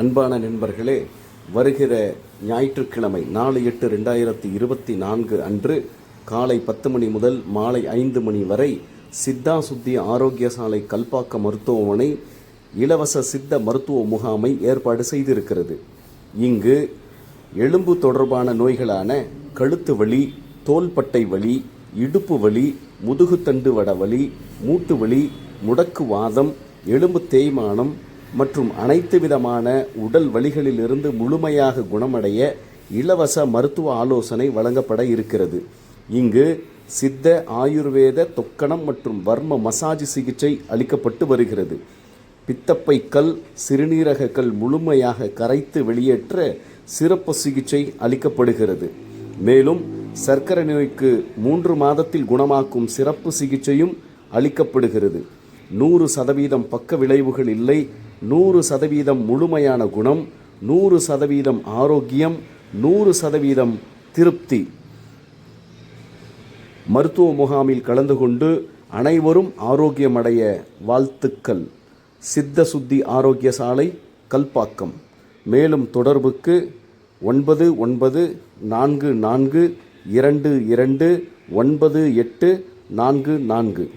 அன்பான நண்பர்களே வருகிற ஞாயிற்றுக்கிழமை நாலு எட்டு ரெண்டாயிரத்தி இருபத்தி நான்கு அன்று காலை பத்து மணி முதல் மாலை ஐந்து மணி வரை சித்தா சுத்தி ஆரோக்கிய சாலை கல்பாக்க மருத்துவமனை இலவச சித்த மருத்துவ முகாமை ஏற்பாடு செய்திருக்கிறது. இங்கு எலும்பு தொடர்பான நோய்களான கழுத்து வலி தோள்பட்டை வலி இடுப்பு வலி முதுகுத்தண்டு வட வலி மூட்டு வலி முடக்கு வாதம் எலும்பு தேய்மானம் மற்றும் அனைத்து விதமான உடல் வலிகளிலிருந்து முழுமையாக குணமடைய இலவச மருத்துவ ஆலோசனை வழங்கப்பட இருக்கிறது. இங்கு சித்த ஆயுர்வேத தொக்கணம் மற்றும் வர்ம மசாஜ் சிகிச்சை அளிக்கப்பட்டு வருகிறது. பித்தப்பை கல் சிறுநீரக கல் முழுமையாக கரைத்து வெளியேற்ற சிறப்பு சிகிச்சை அளிக்கப்படுகிறது. மேலும் சர்க்கரை நோய்க்கு மூன்று மாதத்தில் குணமாக்கும் சிறப்பு சிகிச்சையும் அளிக்கப்படுகிறது. நூறு சதவீதம் பக்க விளைவுகள் இல்லை நூறு சதவீதம் முழுமையான குணம் நூறு சதவீதம் ஆரோக்கியம் நூறு சதவீதம் திருப்தி. மருத்துவ முகாமில் கலந்து கொண்டு அனைவரும் ஆரோக்கியமடைய வாழ்த்துக்கள். சித்த சுத்தி ஆரோக்கிய சாலை கல்பாக்கம். மேலும் தொடர்புக்கு ஒன்பது ஒன்பது நான்கு நான்கு இரண்டு இரண்டு ஒன்பது எட்டு நான்கு நான்கு.